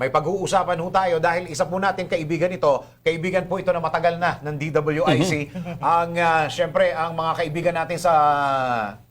may pag-uusapan ho tayo dahil isa po natin kaibigan ito, kaibigan po ito na matagal na ng DWIC. ang ah, syempre ang mga kaibigan natin sa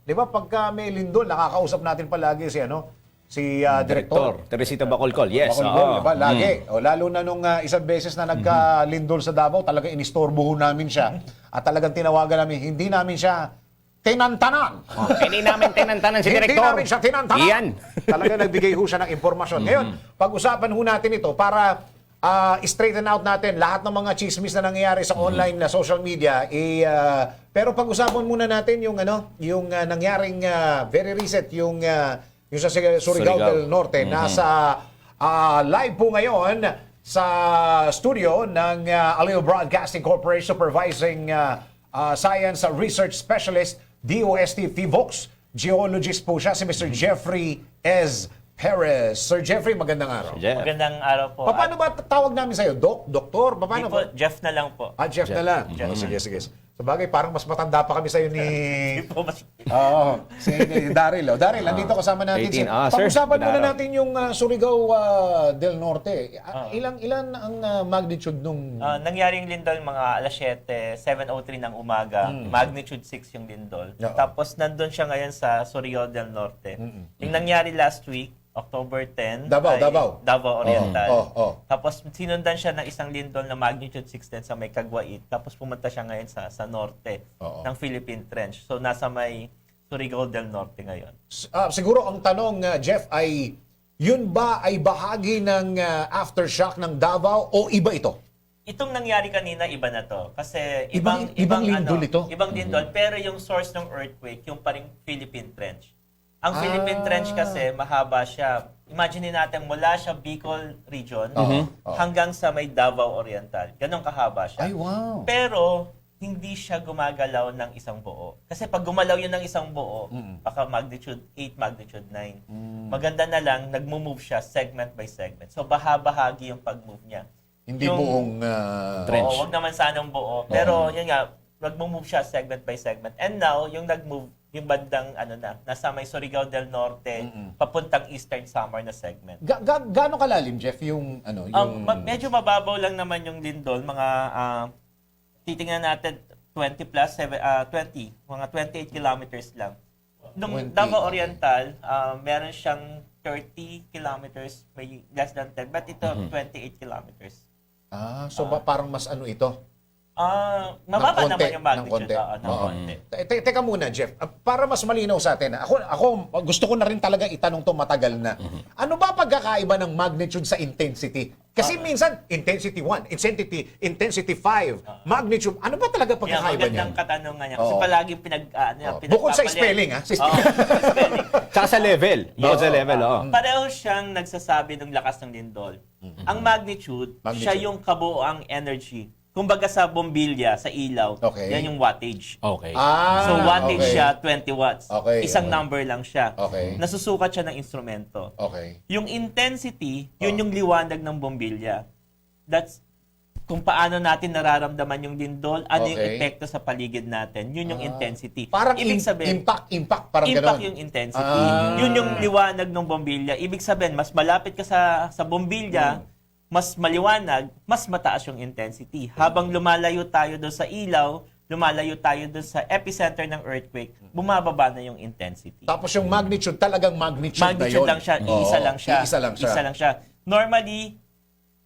'di ba pagka may lindol nakakausap natin palagi si ano si direktor. Director, Teresita Bacolcol, yes. Bacolcol, oo. diba? Lagi. O, lalo na nung ah, isang beses na nagka-lindol sa Davao, talaga inistorbo ho namin siya. At talagang tinawagan namin, hindi namin siya tinantanan. Oh, hindi namin tinantanan si Hindi Director. namin siya tinantanan. Iyan. Talaga nagbigay ho siya ng impormasyon. Ngayon, pag-usapan ho natin ito para ah, straighten out natin lahat ng mga chismis na nangyayari sa online na social media. Eh, ah, pero pag-usapan muna natin yung ano, yung ah, nangyaring ah, very recent yung ah, yung sa Surigao, Surigao. del Norte nasa ah, live po ngayon sa studio ng ah, Aleo Broadcasting Corporation supervising ah, ah, science research specialist DOST FIVOX geologist po siya si Mr. Jeffrey S. Perez. Sir Jeffrey, magandang araw. Jeff. Magandang araw po. Pa- Paano ba tawag namin sa'yo? Doc? Doktor? Pa- Hindi Paano po, ba? Jeff na lang po. Ah, Jeff, na lang. Oh, sige, sige. Sa bagay, parang mas matanda pa kami sa'yo ni... Oo, si Daryl. Oh. Daryl, nandito kasama natin 18. si... Ah, sir. Pag-usapan muna Daryl. natin yung ah, Surigao ah, del Norte. Ah, Ilang ilan ang ah, magnitude nung... Ah, nangyaring lindol mga alas 7, 7.03 ng umaga, magnitude 6 yung lindol. Oo. Tapos nandun siya ngayon sa Surigao del Norte. Yung nangyari last week, October 10, Davao, ay Davao. Davao Oriental. Oh, oh. Tapos sinundan siya ng isang lindol na magnitude 6 din sa may Kagwait. Tapos pumunta siya ngayon sa sa norte Oo. ng Philippine Trench. So nasa may Surigao del Norte ngayon. Ah, siguro ang tanong, ah, Jeff, ay yun ba ay bahagi ng ah, aftershock ng Davao o iba ito? Itong nangyari kanina, iba na to. Kasi Ibang- ibang ibang, lindol ano, ito? Ibang lindol, pero yung source ng earthquake, yung paring Philippine Trench. Ang Ah. Philippine Trench kasi, mahaba siya. Imagine natin, mula siya Bicol region Oo, oo. hanggang sa may Davao Oriental. Ganon kahaba siya. Ay, wow. Pero, hindi siya gumagalaw ng isang buo. Kasi pag gumalaw yun ng isang buo, baka magnitude 8, magnitude 9. Mm. Maganda na lang, nagmo-move siya segment by segment. So, baha-bahagi yung pag-move niya. Hindi Yung- buong... ah, Trench. Oo, wag naman sanang buo. Pero yun nga, nag-move siya segment by segment. And now, yung nag-move, yung bandang ano na, nasa may Surigao del Norte, papuntang Eastern Samar na segment. ga- ga- gaano kalalim, Jeff, yung... Ano, yung... Ang ma- medyo mababaw lang naman yung lindol, mga ah, titingnan natin 20 plus 7 ah, 20, mga 28 kilometers lang. Nung 20, Davao okay. Oriental, ah, meron siyang 30 kilometers, may less than 10, but ito 28 kilometers. Ah, so ba, parang mas ano ito? Ah, Ng mababa konti, naman yung ng magnitude. konti. Oo, ng Oo. konti. Te- te- teka muna, Jeff. Ah, Para mas malinaw sa atin, ako, ako gusto ko na rin talaga itanong to matagal na. Ano ba pagkakaiba ng magnitude sa intensity? Kasi Ah. minsan, intensity 1, intensity, intensity 5, magnitude, ano ba talaga Kaya pagkakaiba niyan? magandang katanungan niya. Kasi Oo. palaging pinag, ah, ano, Oo. Bukod sa pinagpapalit. spelling, ah. Sa Oo, sa spelling. Tsaka sa level. Bawat sa level, oo. Pareho siyang nagsasabi ng lakas ng lindol. Ang magnitude, Magnitude. siya yung kabuoang energy. Kumbaga sa bombilya, sa ilaw, Okay. yan yung wattage. Okay. Ah, so wattage okay. siya, 20 watts. Okay, Isang okay. number lang siya. Okay. Nasusukat siya ng instrumento. Okay. Yung intensity, yun Oh. yung liwanag ng bombilya. That's kung paano natin nararamdaman yung lindol, ano yung Okay. epekto sa paligid natin. Yun yung Ah. intensity. Parang Ibig im- sabihin, impact, impact, parang impact gano'n. yung intensity. Ah. Yun yung liwanag ng bombilya. Ibig sabihin, mas malapit ka sa sa bombilya, Hmm. Mas maliwanag, mas mataas yung intensity. Habang lumalayo tayo doon sa ilaw, lumalayo tayo doon sa epicenter ng earthquake, bumababa na yung intensity. Tapos yung magnitude, talagang magnitude, na Magnitude yun. lang siya, Oo, isa lang siya. Isa lang siya. Isa lang siya. Normally,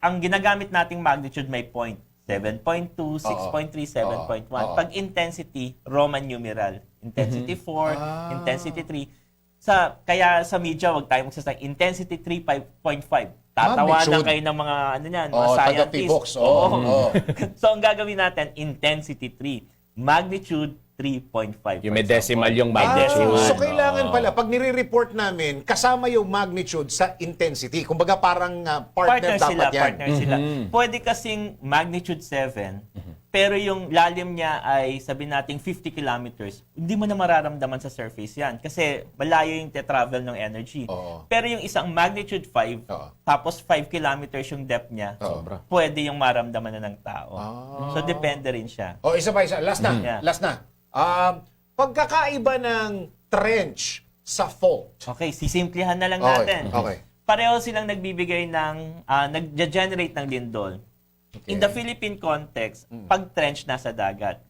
ang ginagamit nating magnitude may point. 7.2, 6.3, 7.1. Oo. Pag intensity, Roman numeral. Intensity 4, Ah. intensity 3. Sa, kaya sa media, wag tayo magsasabi, intensity 3.5. Tatawanan Magnitude. kayo ng mga, ano yan, mga Oo, scientists. taga-T-box. Oo, oo. so, ang gagawin natin, intensity 3. Magnitude 3.5. Yung may decimal yung May Ah, decimal. so kailangan pala, pag nire-report namin, kasama yung magnitude sa intensity. Kumbaga parang ah, partner, partner dapat sila, yan. partner sila. Pwede kasing magnitude 7, pero yung lalim niya ay sabi nating 50 kilometers. Hindi mo na mararamdaman sa surface yan kasi malayo yung travel ng energy. Oo. Pero yung isang magnitude 5, Oo. tapos 5 kilometers yung depth niya, Oo. pwede yung maramdaman na ng tao. Ah. So depende rin siya. O, isa pa, isa. Last na. Yeah. Last na. Um, pagkakaiba ng trench sa fault. Okay, sisimplihan na lang Okay, natin. okay. pareho silang nagbibigay ng, ah, nag-generate ng lindol. In the Philippine context, pag trench nasa dagat.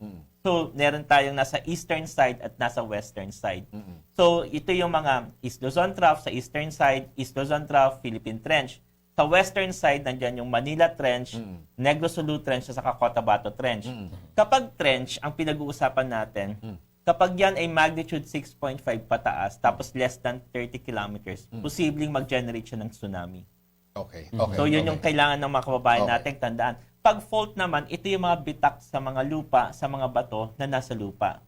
So, meron tayong nasa eastern side at nasa western side. So, ito yung mga East Luzon Trough sa eastern side, East Luzon Trough, Philippine Trench. Sa western side, nandyan yung Manila Trench, Negros Sulu Trench, saka Cotabato Trench. Kapag trench, ang pinag-uusapan natin, kapag yan ay magnitude 6.5 pataas, tapos less than 30 kilometers, posibleng mag-generate siya ng tsunami. Okay. Okay. So, yun okay. yung kailangan ng mga kababayan Okay. natin tandaan. Pag fault naman, ito yung mga bitak sa mga lupa, sa mga bato na nasa lupa.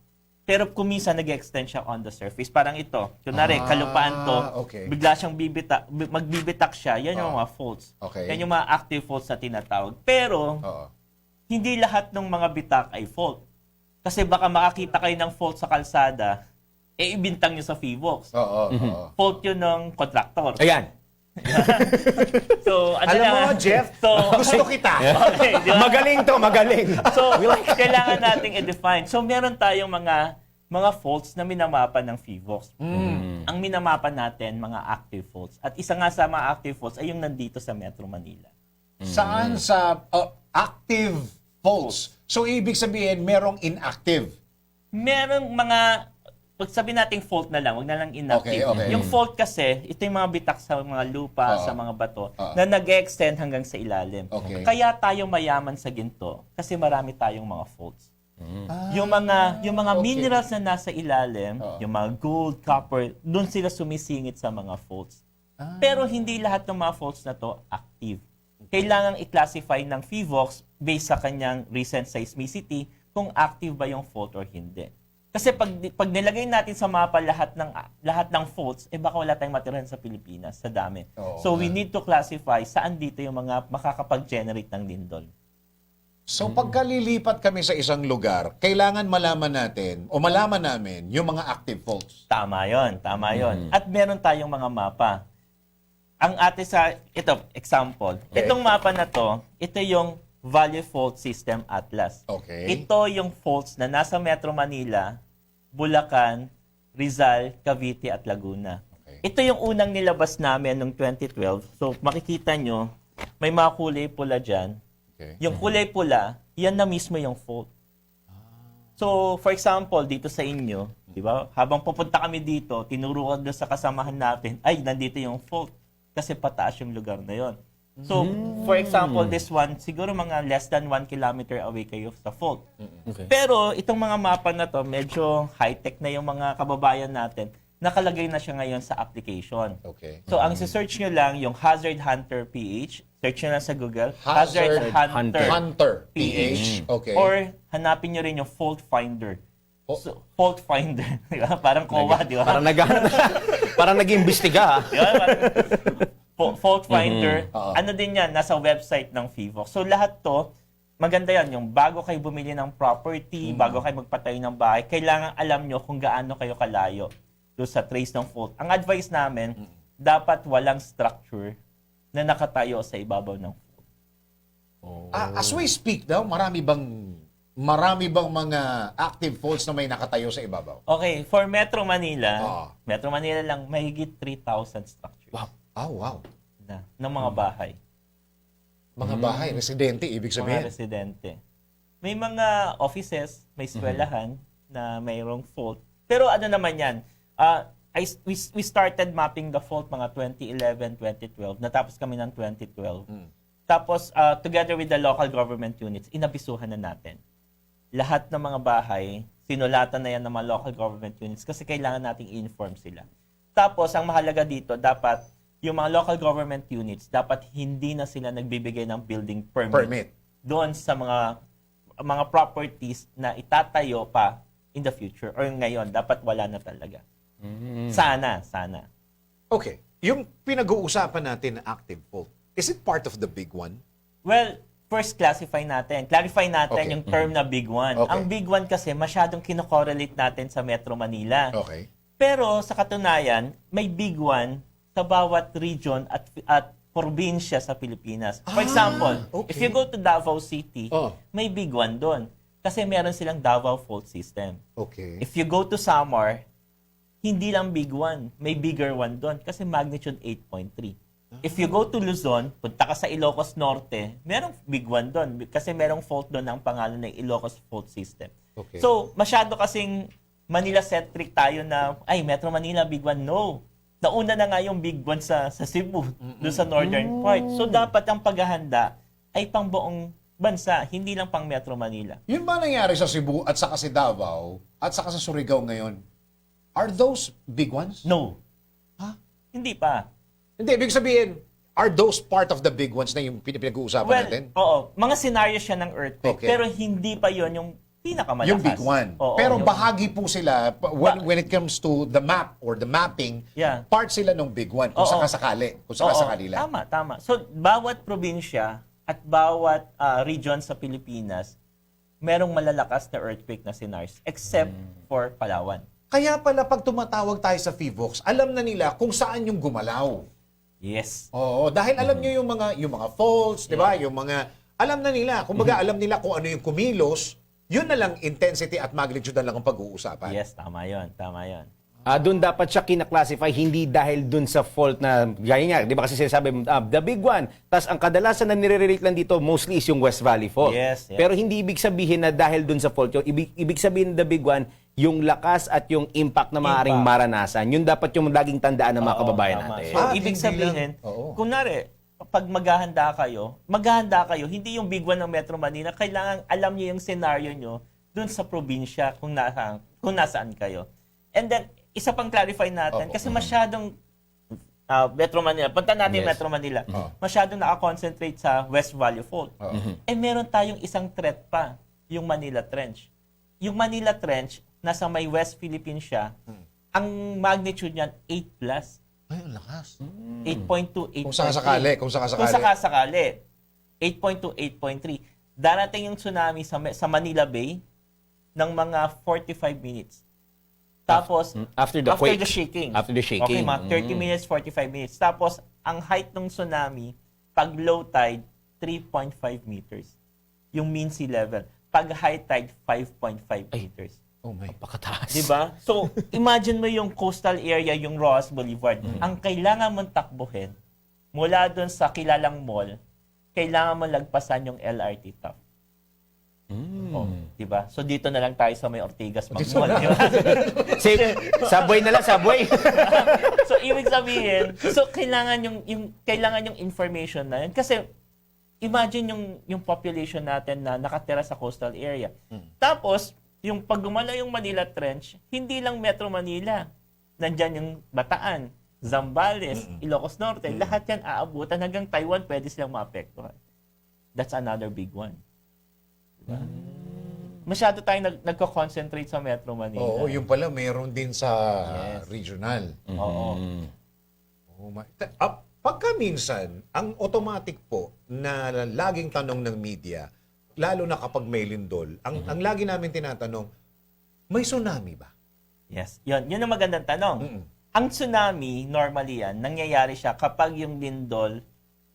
Pero kuminsan nag-extend siya on the surface. Parang ito. Kunwari, Ah, kalupaan to, okay. bigla siyang bibita, bi- magbibitak siya. Yan yung Oo. mga faults. Okay. Yan yung mga active faults na tinatawag. Pero, Oo. hindi lahat ng mga bitak ay fault. Kasi baka makakita kayo ng fault sa kalsada, eh ibintang nyo sa FIVOX. Oo. oo. Fault yun ng contractor. Ayan. So, ano Alam mo, Jeff, So, gusto kita. okay, di ba? Magaling to, magaling. So, kailangan nating i-define. So, meron tayong mga mga faults na minamapa ng FIVOX. Ang minamapa natin, mga active faults. At isa nga sa mga active faults ay yung nandito sa Metro Manila. Saan sa uh, active faults? So, ibig sabihin, merong inactive. Merong mga, pag sabi nating fault na lang, wag na lang inactive. Okay, okay. Yung fault kasi, ito yung mga bitak sa mga lupa, Oo. sa mga bato, Oo. na nag-extend hanggang sa ilalim. Okay. Kaya tayo mayaman sa ginto kasi marami tayong mga faults. Yung mga yung mga okay. minerals na nasa ilalim, Oo. yung mga gold, copper, doon sila sumisingit sa mga faults. Ah. Pero hindi lahat ng mga faults na to active. Kailangang i-classify ng FIVOX based sa kanyang recent seismicity kung active ba yung fault or hindi. Kasi pag pag nilagay natin sa mapa lahat ng lahat ng faults, eh baka wala tayong matirahan sa Pilipinas, sa dami. Oo so we nga. need to classify saan dito yung mga makakapag-generate ng lindol. So, pagka lilipat kami sa isang lugar, kailangan malaman natin o malaman namin yung mga active faults. Tama yon, tama yon. At meron tayong mga mapa. Ang ate sa, ito, example. Okay. Itong mapa na to, ito yung Valley Fault System Atlas. Okay. Ito yung faults na nasa Metro Manila, Bulacan, Rizal, Cavite at Laguna. Okay. Ito yung unang nilabas namin noong 2012. So makikita nyo, may mga kulay pula dyan. Okay. Yung kulay pula, yan na mismo yung fault. So, for example, dito sa inyo, di ba? Habang pupunta kami dito, tinuruan doon sa kasamahan natin, ay, nandito yung fault. Kasi pataas yung lugar na yon. So, for example, this one, siguro mga less than 1 kilometer away kayo sa fault. Okay. Pero itong mga mapa na to, medyo high-tech na yung mga kababayan natin. Nakalagay na siya ngayon sa application. Okay. So, ang search nyo lang, yung Hazard Hunter PH. Search nyo lang sa Google. Hazard Hunter. Hunter. PH. Okay. Or hanapin nyo rin yung Fault Finder. Oh. So, fault Finder. Di ba? Parang COA, di ba? Parang nag Parang nag-imbestiga. ah. Di ba? Parang fault finder. Oo. Ano din yan? Nasa website ng FIVOX. So lahat to, maganda yan. Yung bago kayo bumili ng property, bago kayo magpatayo ng bahay, kailangan alam nyo kung gaano kayo kalayo doon sa trace ng fault. Ang advice namin, dapat walang structure na nakatayo sa ibabaw ng fault. Ah, as we speak daw, marami bang marami bang mga active faults na may nakatayo sa ibabaw? Okay, for Metro Manila, Oo. Metro Manila lang, mahigit 3,000 structures Wow. Oh, wow. na, ng mga bahay. Mga bahay, residente, ibig mga sabihin. residente. May mga offices, may eskwelahan na mayroong fault. Pero ano naman yan, ah, I, we, we started mapping the fault mga 2011, 2012. Natapos kami ng 2012. Tapos, ah, together with the local government units, inabisuhan na natin. Lahat ng mga bahay, sinulatan na yan ng mga local government units kasi kailangan nating i-inform sila. Tapos, ang mahalaga dito, dapat yung mga local government units, dapat hindi na sila nagbibigay ng building permit, Permit. doon sa mga mga properties na itatayo pa in the future or ngayon. Dapat wala na talaga. Sana, sana. Okay. Yung pinag-uusapan natin na active fault, is it part of the big one? Well, first classify natin. Clarify natin Okay. yung term na big one. Okay. Ang big one kasi masyadong kinokorrelate natin sa Metro Manila. Okay. Pero sa katunayan, may big one sa bawat region at at probinsya sa Pilipinas. For example, okay. if you go to Davao City, Oh. may big one doon. Kasi meron silang Davao Fault System. Okay. If you go to Samar, hindi lang big one, may bigger one doon kasi magnitude 8.3. If you go to Luzon, punta ka sa Ilocos Norte, merong big one doon kasi merong fault doon ang pangalan ng Ilocos Fault System. Okay. So, masyado kasing Manila-centric tayo na, ay, Metro Manila, big one. No. Nauna na nga yung big one sa, sa Cebu, doon sa northern part. So, dapat ang paghahanda ay pang buong bansa, hindi lang pang Metro Manila. Yun ba nangyari sa Cebu at saka sa Davao at saka sa Surigao ngayon? Are those big ones? No. Ha? Hindi pa. Hindi, ibig sabihin, are those part of the big ones na yung pin- pinag-uusapan Well, natin? oo. Mga scenario siya ng earthquake. Okay. Pero hindi pa yon yung pinakamalakas. Yung big one. Oo, Pero yung- bahagi po sila, when, when it comes to the map or the mapping, Yeah. part sila ng big one, kung Oo. sakasakali. Kung Oo, sakasakali lang. Tama, tama. So, bawat probinsya at bawat ah, region sa Pilipinas, merong malalakas na earthquake na scenarios, except Hmm. for Palawan. Kaya pala pag tumatawag tayo sa FIVOX, alam na nila kung saan yung gumalaw. Yes. Oo, dahil alam nyo yung mga yung mga faults, 'di ba? Yung mga alam na nila, kumbaga alam nila kung ano yung kumilos, yun na lang intensity at magnitude na lang ang pag-uusapan. Yes, tama yon, tama yon. Ah, doon dapat siya kinaklasify hindi dahil doon sa fault na gaya nga, 'di ba kasi sinasabi ah, the big one. Tapos ang kadalasan na nire-relate lang dito mostly is yung West Valley fault. Yes, yes. Pero hindi ibig sabihin na dahil doon sa fault, yung ibig, ibig sabihin the big one, yung lakas at yung impact na maaaring Impact. maranasan. Yun dapat yung laging tandaan ng mga Oo, kababayan tama. natin. So, Ah, ibig hindi sabihin, lang. Oo. kunwari, pag maghahanda kayo, maghahanda kayo, hindi yung big one ng Metro Manila, kailangan alam niyo yung scenario nyo dun sa probinsya kung, nasa, kung nasaan kayo. And then, isa pang clarify natin, Oo. kasi masyadong ah, Metro Manila, punta natin Yes. Metro Manila, Oo. masyadong nakakoncentrate sa West Valley Fault. Oo. Eh meron tayong isang threat pa, yung Manila Trench. Yung Manila Trench, nasa may West Philippines siya, ang magnitude niyan 8 plus. Ay, ang lakas. 8.2, 8.3. Kung sakasakali, kung sakasakali. Kung sakasakali. 8.2, 8.3. Darating yung tsunami sa, sa Manila Bay ng mga 45 minutes. Tapos, After the after quake. the shaking. After the shaking. Okay, mga 30 Mm. minutes, 45 minutes. Tapos, ang height ng tsunami, pag low tide, 3.5 meters. Yung mean sea level. Pag high tide, 5.5 meters. Oh my. Pakataas. Di ba? So, imagine mo yung coastal area, yung Roas Boulevard. Ang kailangan mong takbuhin, mula doon sa kilalang mall, kailangan mo lagpasan yung LRT top. Oh, di ba? So, dito na lang tayo sa may Ortigas mag-mall. di ba? Safe. Subway na lang, subway. so, ibig sabihin, so, kailangan yung, yung, kailangan yung information na yun. Kasi, imagine yung, yung population natin na nakatira sa coastal area. Tapos, yung pag yung Manila Trench, hindi lang Metro Manila. Nandyan yung Bataan, Zambales, Ilocos Norte. Lahat yan aabutan hanggang Taiwan, pwede silang maapektuhan. That's another big one. Diba? Masyado tayong nag, nagko-concentrate sa Metro Manila. Oo, yung pala meron din sa regional. Oo. Oh my. Ta- ah, pagka minsan, ang automatic po na laging tanong ng media, lalo na kapag may lindol, ang, ang lagi namin tinatanong, may tsunami ba? Yes. Yun, yun ang magandang tanong. Mm-mm. Ang tsunami, normally yan, nangyayari siya kapag yung lindol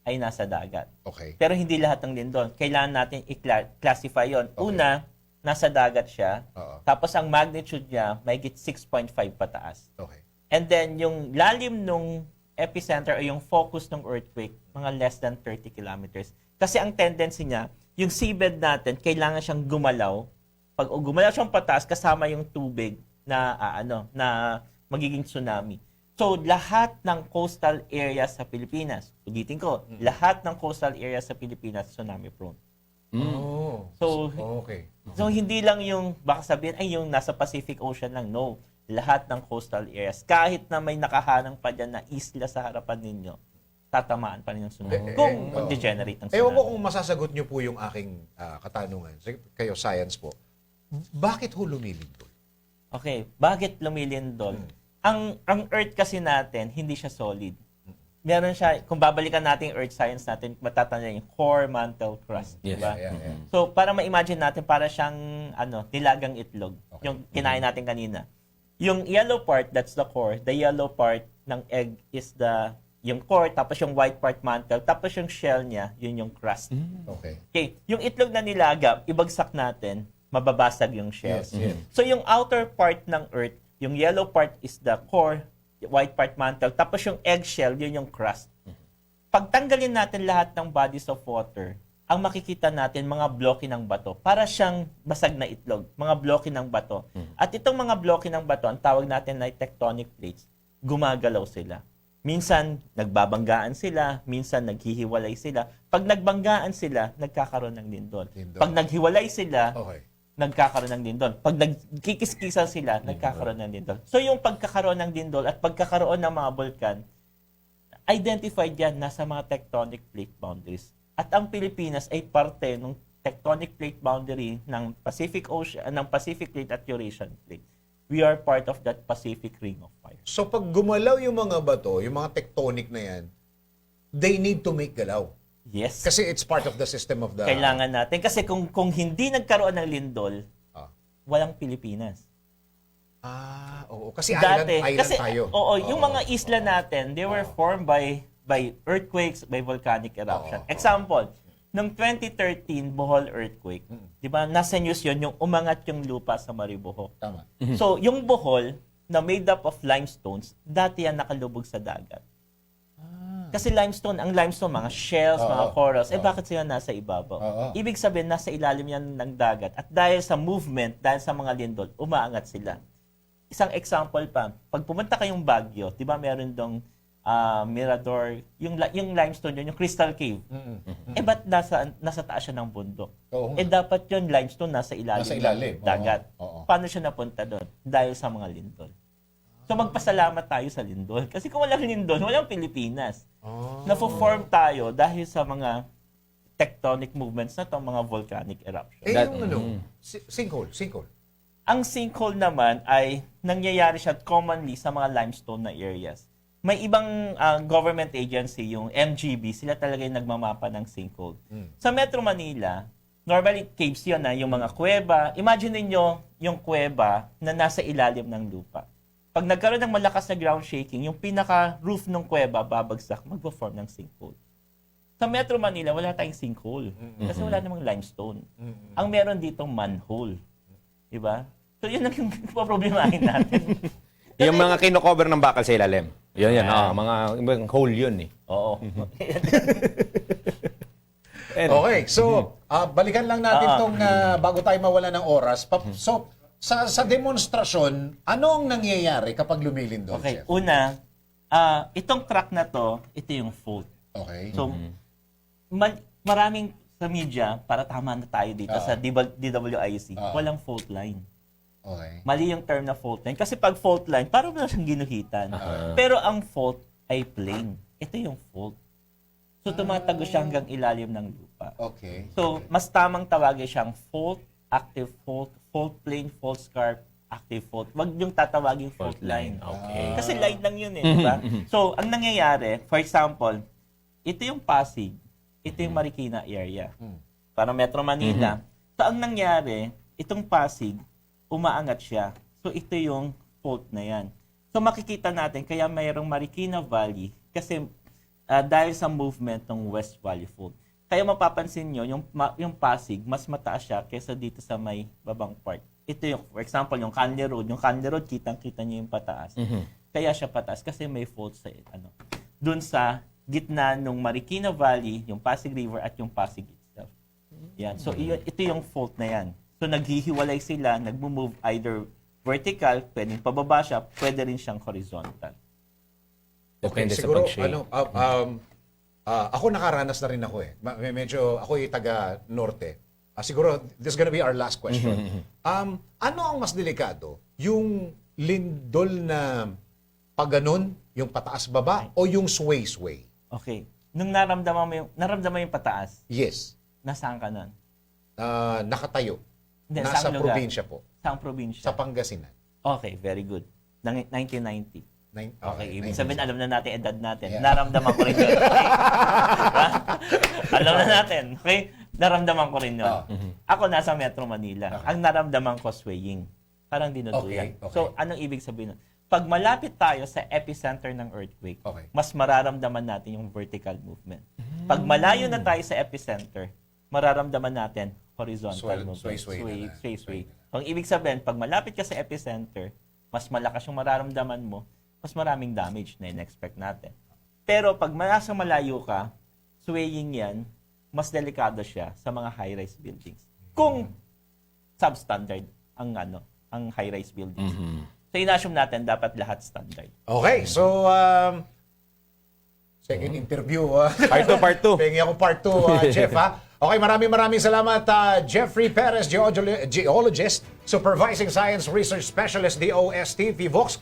ay nasa dagat. Okay. Pero hindi lahat ng lindol. Kailangan natin i-classify yon. Una, nasa dagat siya. Oo. Tapos ang magnitude niya, may 6.5 pataas. Okay. And then, yung lalim nung epicenter o yung focus ng earthquake, mga less than 30 kilometers. Kasi ang tendency niya, yung seabed natin, kailangan siyang gumalaw. Pag o gumalaw siyang pataas, kasama yung tubig na, ah, ano, na magiging tsunami. So, lahat ng coastal area sa Pilipinas, ulitin ko, lahat ng coastal area sa Pilipinas, tsunami prone. Oh. So, Okay. So hindi lang yung baka sabihin ay yung nasa Pacific Ocean lang. No. Lahat ng coastal areas. Kahit na may nakahanang pa dyan na isla sa harapan ninyo, tatamaan pa rin yung tsunami. Eh, eh, Kung eh, mag-degenerate ang Ewan ko tsunami. kung masasagot niyo po yung aking ah, katanungan. Kayo, science po. Bakit ho lumilindol? Okay, bakit lumilindol? Hmm. Ang ang Earth kasi natin, hindi siya solid. Meron siya, kung babalikan natin yung Earth science natin, matatanda yung core, mantle, crust. Yes. diba? Yeah, yeah. So, para ma-imagine natin, para siyang ano, nilagang itlog. Okay. Yung kinain natin kanina. Yung yellow part, that's the core. The yellow part ng egg is the yung core, tapos yung white part mantle, tapos yung shell niya, yun yung crust. Okay. Okay, yung itlog na nilaga, ibagsak natin, mababasag yung shell. Yes, yes. So yung outer part ng earth, yung yellow part is the core, white part mantle, tapos yung eggshell, yun yung crust. pagtanggalin natin lahat ng bodies of water, ang makikita natin mga bloke ng bato. Para siyang basag na itlog, mga bloke ng bato. At itong mga bloke ng bato, ang tawag natin na tectonic plates, gumagalaw sila. Minsan, nagbabanggaan sila, minsan naghihiwalay sila. Pag nagbanggaan sila, nagkakaroon ng lindol. Lindol. Pag naghiwalay sila, Okay. nagkakaroon ng lindol. Pag nagkikiskisan sila, nagkakaroon ng lindol. So yung pagkakaroon ng lindol at pagkakaroon ng mga bulkan, identified yan nasa mga tectonic plate boundaries. At ang Pilipinas ay parte ng tectonic plate boundary ng Pacific Ocean, ng Pacific Plate at Eurasian Plate. We are part of that Pacific Ring of Fire. So pag gumalaw yung mga bato, yung mga tectonic na yan, they need to make galaw. Yes. Kasi it's part of the system of the... Kailangan natin. Kasi kung, kung hindi nagkaroon ng lindol, Ah. walang Pilipinas. Ah, oo. Kasi island, Dati, island kasi, tayo. Oo, yung Oo. mga isla natin, they were formed by by earthquakes, by volcanic eruption. Oo. Example, noong 2013 Bohol earthquake, Mm. 'di ba? Nasa news 'yon yung umangat yung lupa sa Mariboho. Tama. So, yung Bohol na made up of limestones, dati yan nakalubog sa dagat. Kasi limestone, ang limestone, mga shells, Oo. mga corals, eh Oo. bakit sila nasa ibabaw? Oo. Ibig sabihin, nasa ilalim yan ng dagat. At dahil sa movement, dahil sa mga lindol, umaangat sila. Isang example pa, pag pumunta kayong Baguio, di ba meron dong ah, Mirador, yung, yung limestone yun, yung Crystal Cave. Eh ba't nasa, nasa taas siya ng bundok? Oo nga. Eh dapat yun, limestone nasa ilalim, Nasa ilalim, ng dagat. oo, oo. Paano siya napunta doon? Dahil sa mga lindol. So magpasalamat tayo sa lindol. Kasi kung walang lindol, walang Pilipinas. Oh. Nafo-form tayo dahil sa mga tectonic movements na to, mga volcanic eruptions. Eh, That- yung ano, si- sinkhole, sinkhole. Ang sinkhole naman ay nangyayari siya commonly sa mga limestone na areas. May ibang ah, government agency, yung MGB, sila talaga yung nagmamapa ng sinkhole. Sa Metro Manila, normally caves yun na yung mga kuweba. Imagine niyo yung kuweba na nasa ilalim ng lupa. Pag nagkaroon ng malakas na ground shaking, yung pinaka-roof ng kuweba babagsak, magpo-form ng sinkhole. Sa Metro Manila, wala tayong sinkhole. Kasi wala namang limestone. Ang meron dito, manhole. Diba? So, yun ang problemahin natin. Yung mga kino-cover ng bakal sa ilalim. Yun yan. Ah. mga, mga hole yun eh. Oo. Okay, so ah, balikan lang natin Ah. tong ah, bago tayo mawala ng oras. Pa- so sa sa demonstrasyon, ano ang nangyayari kapag lumilindol, Okay, Chef? una, ah, itong track na to, ito yung fault. Okay. So, mal- maraming sa media, para tama na tayo dito Ah. sa DW- DWIC, Ah. walang fault line. Okay. Mali yung term na fault line. Kasi pag fault line, parang na siyang ginuhitan. Pero ang fault ay plane. Ito yung fault. So, tumatago siya hanggang ilalim ng lupa. Okay. So, mas tamang tawagin siyang fault, active fault, fault plane, fault scarp, active fault. Wag yung tatawagin fault, line. Okay. Kasi line lang yun eh, di ba? so, ang nangyayari, for example, ito yung Pasig, ito yung Marikina area. Para Metro Manila. So, ang nangyari, itong Pasig, umaangat siya. So, ito yung fault na yan. So, makikita natin, kaya mayroong Marikina Valley, kasi ah, dahil sa movement ng West Valley Fault. Kaya mapapansin nyo, yung, yung Pasig, mas mataas siya kaysa dito sa may babang part. Ito yung, for example, yung Canley Road. Yung Canley Road, kitang-kita nyo yung pataas. Kaya siya pataas kasi may fault sa, ano, dun sa gitna ng Marikina Valley, yung Pasig River at yung Pasig itself. Yan. So, ito yung fault na yan. So, naghihiwalay sila, nagmo-move either vertical, pwedeng pababa siya, pwede rin siyang horizontal. Depende sa siguro pag-shape. ano ah, um, ah, ako nakaranas na rin ako eh. Medyo ako yung taga norte. Ah, siguro this is gonna be our last question. um, ano ang mas delikado? Yung lindol na paganon, yung pataas baba o yung sway sway? Okay. Nung naramdaman mo yung, naramdaman mo yung pataas, Yes. nasaan ka nun? Ah, nakatayo. Hindi, Nasa saang lugar? probinsya po. Saang probinsya? Sa Pangasinan. Okay, very good. Nang- 1990. Nine, Okay, ibig 19. sabihin alam na natin edad natin. Yeah. Naramdaman ko rin yun. Okay? Alam na natin. Okay? Naramdaman ko rin yun. Ah. Ako nasa Metro Manila. Ang naramdaman ko swaying. Parang dinuduyan. Okay, okay. So, anong ibig sabihin nun? Pag malapit tayo sa epicenter ng earthquake, Okay. mas mararamdaman natin yung vertical movement. Pag malayo na tayo sa epicenter, mararamdaman natin horizontal Swell- movement. sway-sway sway, na na. sway, sway. Ang ibig sabihin, pag malapit ka sa epicenter, mas malakas yung mararamdaman mo, mas maraming damage na in-expect natin. Pero pag nasa malayo ka, swaying yan, mas delikado siya sa mga high-rise buildings. Kung substandard ang ano, ang high-rise buildings. So in-assume natin dapat lahat standard. Okay, so um, second interview. Uh, Part two, part two. Pengi ako part 2, Jeff. Ha? Okay, maraming maraming salamat, uh, Jeffrey Perez, geolo- geologist, Supervising Science Research Specialist, DOST, PVOX